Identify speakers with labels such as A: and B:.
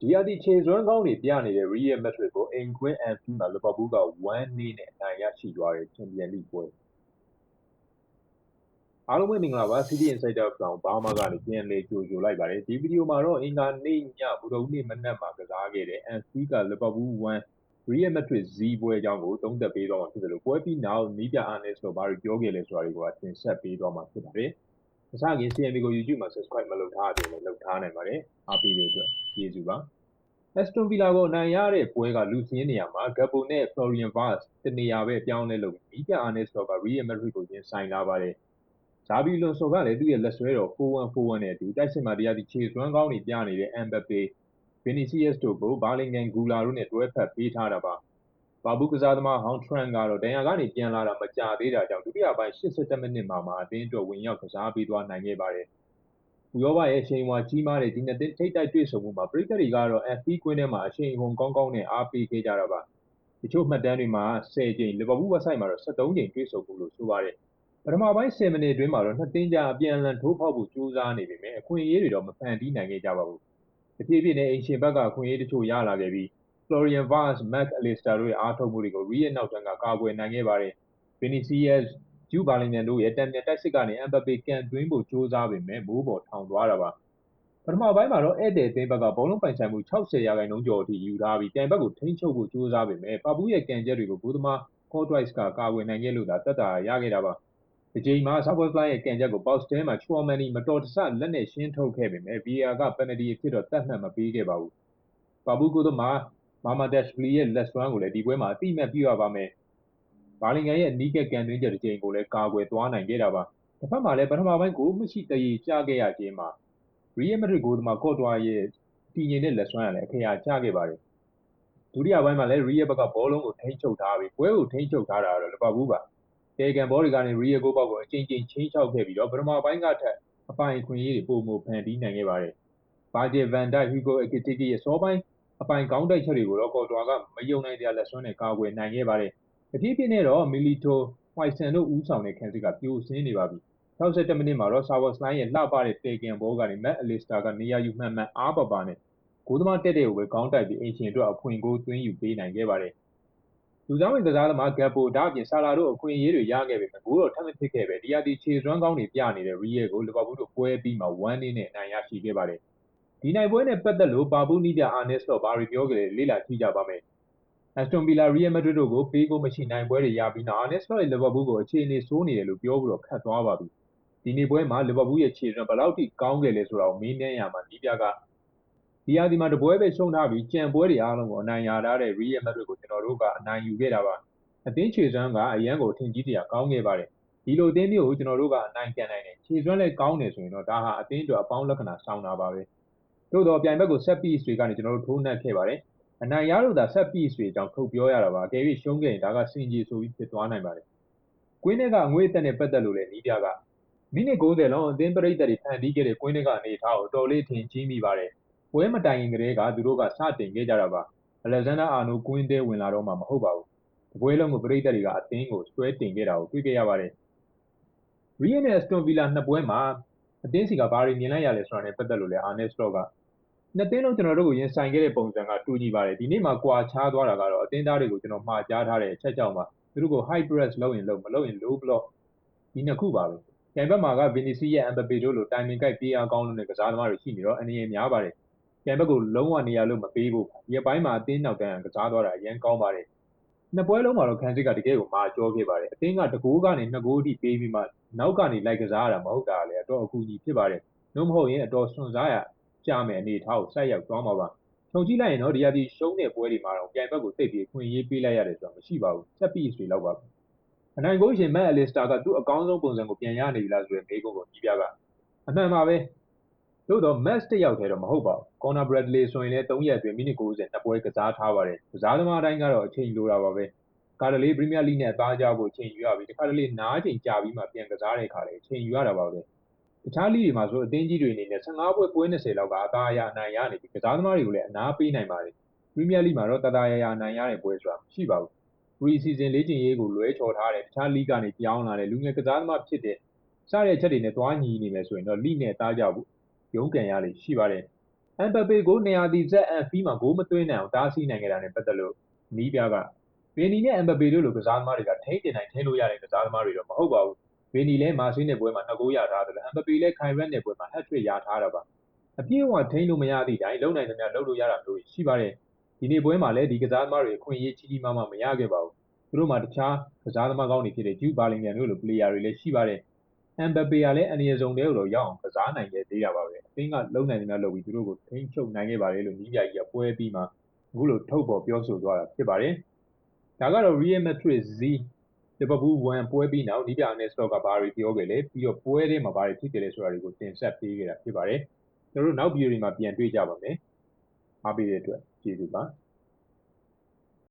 A: ဒီရာသီခြေစွမ်းကောင်းတွေပြနေတဲ့ Real Madrid ကိုအိမ်ကွင်း Anfield မှာလီဗာပူးလ်က1-2နဲ့အနိုင်ရရှိသွားတဲ့ချန်ပီယံလိပွဲအားလုံးပဲမင်္ဂလာပါ City Insider from Burma ကနေပြန်လည်ကြိုဆိုလိုက်ပါတယ်ဒီဗီဒီယိုမှာတော့အင်္ဂါနေ့ညဗုဒ္ဓဟူးနေ့မနက်မှာကစားခဲ့တဲ့ Anfield ကလီဗာပူးလ်1 Real Madrid ဇီးပွဲအကြောင်းကိုသုံးသပ်ပေးသွားမှာဖြစ်တယ်လို့ပွဲပြီးနောက်နီးပြအားနဲ့ဆိုတော့ဘာတွေပြောခဲ့လဲဆိုတာတွေကိုတင်ဆက်ပေးသွားမှာဖြစ်ပါတယ် အစက CMB ကို YouTube မှာ subscribe မလုပ်ထားသေးရင်လည်းလုပ်ထားနိုင်ပါတယ်အားပေးတဲ့အတွက်ကျေးဇူးပါ Aston Villa ကိုအနိုင်ရတဲ့ပွဲကလူစင်းနေရာမှာ Gakpo နဲ့ Florian Wirtz တနေရာပဲပြောင်းလဲလုပ်ပြီးပြအာနစ်စတော့က Real Madrid ကိုရင်ဆိုင်လာပါတယ်။ဇာဘီလွန်ဆိုကလည်းသူ့ရဲ့လက်ဆွဲတော်4-1-4-1နဲ့အတူတိုက်စစ်မှာတရားဒီခြေစွမ်းကောင်းတွေပြနေတဲ့ Mbappe, Vinicius တို့ကို Bellingham, Gula တို့နဲ့တွဲဖက်ပေးထားတာပါ။ ဘာဘူးကစားသမားဟောင်း Trent ကတော့ဒဏ်ရာကနေပြန်လာတာမကြာသေးတာကြောင့်ဒုတိယပိုင်း82မိနစ်မှာမှအသင်းအတွက်ဝင်ရောက်ကစားပေးသွားနိုင်ခဲ့ပါတယ်ဥရောပရဲ့အချိန်အဝါကြီးမားတဲ့ဒီနှစ်သင်းထိပ်တိုက်တွေ့ဆုံမှုမှာပရိသတ်တွေကတော့ FP ကွင်းထဲမှာအချိန်အဟုန်ကောင်းကောင်းနဲ့အားပေးခဲ့ကြတာပါ။တချို့မှတ်တမ်းတွေမှာ10ကြိမ်လီဗာပူး website မှာတော့73ကြိမ်တွေ့ဆုံမှုလို့ဆိုပါတယ်။ပထမပိုင်း10မိနစ်အတွင်းမှာတော့နှစ်သင်းကြားအပြန်အလှန်ထိုးဖောက်ဖို့ကြိုးစားနေပေမဲ့အခွင့်အရေးတွေတော့မဖန်တီးနိုင်ခဲ့ကြပါဘူး။တဖြည်းဖြည်းနဲ့အင်ရှင်ဘက်ကအခွင့်အရေးတချို့ရလာခဲ့ပြီး Florian Wirtz, Mac Allister တို့ရဲ့အားထုတ်မှုတွေကို Real နောက်တန်းကကာကွယ်နိုင်ခဲ့ပါတယ်။ Vinicius ဂျူးဘာလင်မြန်တို့ရဲ့တံမြန်တိုက်စစ်ကနေအမ်ဘပေကန်သွင်းဖို့ကြိုးစားပေမဲ့မိုးပေါ်ထောင်သွားတာပါပထမပိုင်းမှာတော့ဧည့်သည်အသင်းဘက်ကဘောလုံးပိုင်ဆိုင်မှု60ရာခိုင်နှုန်းကျော်အထိယူထားပြီးကန်ဘက်ကိုထိန်းချုပ်ဖို့ကြိုးစားပေမဲ့ပါပူးရဲ့ကန်ချက်တွေကိုဘိုးသမား Cordwise ကကာကွယ်နိုင်ခဲ့လို့သာတက်တာရခဲ့တာပါဒီချိန်မှာ Southwest Line ရဲ့ကန်ချက်ကို box ထဲမှာ Chouamani မတော်တဆလက်နဲ့ရှင်းထုတ်ခဲ့ပေမဲ့ VAR က penalty အဖြစ်တော့တတ်မှတ်မပေးခဲ့ပါဘူးပါပူးကိုသမား Mamadashvili ရဲ့လက်စွမ်းကိုလည်းဒီပွဲမှာအတိအမှတ်ပြုရပါမယ်ဘာလင်ကန်ရဲ့နီးကက်ကန်သွင်းချက်တစ်ချိန်ကိုလည်းကာကွယ်သွားနိုင်ခဲ့တာပါတစ်ဖက်မှာလည်းပထမပိုင်းကိုမရှိတရေကျခဲ့ရခြင်းမှာရီယယ်မက်ဒရစ်ဂိုးသမားကော့တွာရဲ့တည်ငြိမ်တဲ့လက်စွမ်းကလည်းအခရာကျခဲ့ပါတယ်ဒုတိယပိုင်းမှာလည်းရီယယ်ဘက်ကဘောလုံးကိုထိန်းချုပ်ထားပြီးပွဲကိုထိန်းချုပ်ထားတာတော့လီဗာပူးပါတေကန်ဘော်ဒီကနေရီယယ်ဂိုးပေါက်ကိုအချိန်ချင်းချင်းချောက်ခဲ့ပြီးတော့ပထမပိုင်းကထက်အပိုင်ခွင့်ရေးတွေပုံမဖန်တီးနိုင်ခဲ့ပါတယ်ဘာဂျေဗန်ဒိုက်ဟီဂိုအကီတီကီရဲ့စောပိုင်း အပိုင်ကောင်းတိုက်ချက်တွေကိုတော့ကော်တွာကမယုံနိုင်တဲ့လက်စွမ်းနဲ့ကာကွယ်နိုင်ခဲ့ပါတယ်။တဖြည်းဖြည်းနဲ့တော့မီလီတိုဝိုင်ဆန်တို့ဦးဆောင်တဲ့ခံစစ်ကပြိုဆင်းနေပါပြီ။62မိနစ်မှာတော့ဆာဝါစလိုင်းရဲ့လှပတဲ့တေကန်ဘောကနေမက်အလီစတာကနေရာယူမှန်မှန်အားပပါနဲ့ဂိုးသမားတက်တဲ့ကိုပဲကောင်းတိုက်ပြီးအင်ရှင်အတွက်အဖွင့်ကိုသွင်းယူပေးနိုင်ခဲ့ပါတယ်။လူစားဝင်ကစားသမားဂက်ပိုဒါအပြင်ဆာလာတို့အခွင့်အရေးတွေရခဲ့ပေမဲ့ဂိုးတော့ထပ်မဖြစ်ခဲ့ပဲဒီယာတီခြေစွမ်းကောင်းတွေပြနေတဲ့ရီယယ်ကိုလီဗာပူးတို့ပွဲပြီးမှ1-2နဲ့အနိုင်ရရှိခဲ့ပါတယ်။ ဒီနိုင်ပွဲနဲ့ပတ်သက်လို့ပါဘူးနီးပြအာနက်စ်တော့ဘာတွေပြောကြလဲလေ့လာကြည့်ကြပါမယ်။ Aston Villa, Real Madrid တို့ကိုပေးကိုမရှိနိုင်ပွဲတွေရပြီးနောက် Arne Slot ရဲ့ Liverpool ကိုအခြေအနေဆိုးနေတယ်လို့ပြောပြီးတော့ခတ်သွားပါပြီ။ဒီနေ့ပွဲမှာ Liverpool ရဲ့ခြေစွမ်းဘယ်လောက်ထိကောင်းခဲ့လဲဆိုတာကိုမေးမြန်းရမှာနီးပြကဒီရာသီမှာတပွဲပဲရှုံးထားပြီးကြံပွဲတွေအားလုံးကိုအနိုင်ရထားတဲ့ Real Madrid ကိုကျွန်တော်တို့ကအနိုင်ယူခဲ့တာပါ။အသင်းခြေစွမ်းကအရန်ကိုအထင်ကြီးတရားကောင်းခဲ့ပါတယ်။ဒီလိုအသင်းမျိုးကိုကျွန်တော်တို့ကအနိုင်ကန်နိုင်တယ်။ခြေစွမ်းလည်းကောင်းတယ်ဆိုရင်တော့ဒါဟာအသင်းအတွက်အပေါင်းလက္ခဏာဆောင်တာပါပဲ။ သို့တော့ပြိုင်ဘက်ကို set piece တွေကနေကျွန်တော်တို့ထိုးနှက်ခဲ့ပါတယ်။အနိုင်ရလို့သာဆက်ပီစ်တွေအကြောင်းထုတ်ပြောရတာပါအကယ်၍ရှုံးခဲ့ရင်ဒါကစင်ကြီးဆိုပြီးဖြစ်သွားနိုင်ပါတယ်ကွင်းထဲကအငွေ့အသက်နဲ့ပတ်သက်လို့လည်းနီးပြကမိနစ်90လောက်အသင်းပရိသတ်တွေဖန်တီးခဲ့တဲ့ကွင်းထဲကအနေအထားကိုတော်လေးထင်ကြီးမိပါတယ်ပွဲမတိုင်ခင်ကတည်းကသူတို့ကစတင်ခဲ့ကြတာပါအလက်ဇန်ဒါအာနိုကွင်းထဲဝင်လာတော့မှမဟုတ်ပါဘူးဒီပွဲလုံးကိုပရိသတ်တွေကအသင်းကိုဆွဲတင်ခဲ့တာကိုတွေ့ခဲ့ရပါတယ်ရီယယ်နဲ့အစတွန်ဗီလာနှစ်ပွဲမှာအသင်းစီကဘာတွေမြင်လိုက်ရလဲဆိုတာနဲ့ပတ်သက်လို့လည်းအာနက်စတော့က နှစ်သင်းလုံးကျွန်တော်တို့ကိုရင်ဆိုင်ခဲ့တဲ့ပုံစံကတူညီပါတယ်ဒီနေ့မှာကွာခြားသွားတာကတော့အသင်းသားတွေကိုကျွန်တော်မှာကြားထားတဲ့အချက်ကြောင့်ပါသူတို့ကို high press လုပ်ရင်လုပ်မလုပ်ရင် low block ဒီနှစ်ခုပါပဲကြိုင်ဘက်မှာက Vinicius ရဲ့ Mbappe တို့လိုတိုင်မင်ကိုက်ပြေးအားကောင်းလို့နဲ့ကစားသမားတွေရှိနေတော့အနေရများပါတယ်ကြိုင်ဘက်ကိုလုံးဝနေရာလို့မပေးဖို့ဒီအပိုင်းမှာအသင်းနောက်တန်းကစားသွားတာအရင်ကောင်းပါတယ်နှစ်ပွဲလုံးမှာတော့ခံစစ်ကတကယ်ကိုမာကြောခဲ့ပါတယ်အသင်းကတကူကနေနှစ်ကူအထိပေးပြီးမှနောက်ကနေလိုက်ကစားရတာမဟုတ်တာလေအတော့အကူကြီးဖြစ်ပါတယ်နှုတ်မဟုတ်ရင်အတော်စွန့်စားရ ကြမယ်အနေအထားကိုဆိုက်ရောက်သွားမှာပါခြုံကြည့်လိုက်ရင်တော့ဒီရာသီရှုံးတဲ့ပွဲတွေမှာတော့ပြိုင်ဘက်ကိုတိတ်ပြီးခွင့်ရေးပေးလိုက်ရတယ်ဆိုတာမရှိပါဘူးဆက်ပြီးဆွေလောက်ပါဘူးအနိုင်ကိုရှင်မက်အလစ်စတာကသူ့အကောင်းဆုံးပုံစံကိုပြန်ရနေပြီလားဆိုတဲ့မေးခွန်းကိုကြီးပြကအမှန်ပါပဲသို့တော့ match တစ်ယောက်တည်းတော့မဟုတ်ပါဘူး။ Conor Bradley ဆိုရင်လည်း3ရက်အတွင်းမိနစ်90နှစ်ပွဲကစားထားပါတယ်။ကစားသမားတိုင်းကတော့အချိန်လိုတာပါပဲ။ကာတလေး Premier League နဲ့အသားကြဖို့အချိန်ယူရပြီးတခါတလေနားချိန်ကြာပြီးမှပြန်ကစားတဲ့အခါလည်းအချိန်ယူရတာပါပဲ တခြားလိတွေမှာဆိုအသင်းကြီးတွေအနေနဲ့15ပွဲပွဲ20လောက်က အသာအရအနိုင်ရနေပြီးကစားသမားတွေကိုလည်းအနားပေးနိုင်ပါတယ်။ Premier League မှာတော့တသားရရအနိုင်ရတဲ့ပွဲဆိုတာမရှိပါဘူး။ Pre-season လေ့ကျင့်ရေးကိုလွဲချော်ထားတယ်တခြား league ကနေပြောင်းလာတဲ့လူငယ်ကစားသမားဖြစ်တဲ့စတဲ့အချက်တွေနဲ့တွားညီနေမယ်ဆိုရင်တော့ league နဲ့တားကြဖို့ရုန်းကန်ရလေရှိပါတယ်အမ်ဘပေကိုနေရာဒီဇက်အန်ဖီမှာဂိုးမသွင်းနိုင်အောင်တားဆီးနိုင်ခဲ့တာနဲ့ပတ်သက်လို့နီးပြကဗီနီနဲ့အမ်ဘပေတို့လိုကစားသမားတွေကထိန်းတင်နိုင်ထိန်းလို့ရတဲ့ကစားသမားတွေတော့မဟုတ်ပါဘူး ဗီနီလည်းမာဆေးနယ်ပွဲမှာနှစ်ဂိုးရထားတယ်လို့အမ်ဘပေလည်းခိုင်ရက်နယ်ပွဲမှာဟက်ထရစ်ရထားတာပါအပြည့်အဝထိန်းလို့မရသည့်တိုင်လုံနိုင်သမျှလုံလို့ရတာမျိုးရှိပါတယ်ဒီနေ့ပွဲမှာလည်းဒီကစားသမားတွေအခွင့်အရေးကြီးကြီးမားမားမရခဲ့ပါဘူးသူတို့မှာတခြားကစားသမားကောင်းတွေဖြစ်တဲ့ဂျူဘာလင်ဂန်တို့လိုပလေယာတွေလည်းရှိပါတယ်အမ်ဘပေကလည်းအနေအစုံတဲကိုတော့ရောက်အောင်ကစားနိုင်ခဲ့သေးတာပါပဲအသင်းကလုံနိုင်သမျှလုပ်ပြီးသူတို့ကိုထိန်းချုပ်နိုင်ခဲ့ပါတယ်လို့နီးပြကြီးကပွဲပြီးမှအခုလိုထုတ်ပေါ်ပြောဆိုသွားတာဖြစ်ပါတယ်ဒါကတော့ Real Madrid Z လီဗာပူး1ပွဲပြီးနောက်နီးပြအနေစတော့ကဘာတွေပြောခဲ့လဲပြီးတော့ပွဲထဲမှာဘာတွေဖြစ်ခဲ့လဲဆိုတာတွေကိုတင်ဆက်ပေးခဲ့တာဖြစ်ပါတယ်ကျွန်တော်တို့နောက်ဗီဒီယိုတွေမှာပြန်တွေ့ကြပါမယ်အားပေးတဲ့အတွက်ကျေးဇူးပါ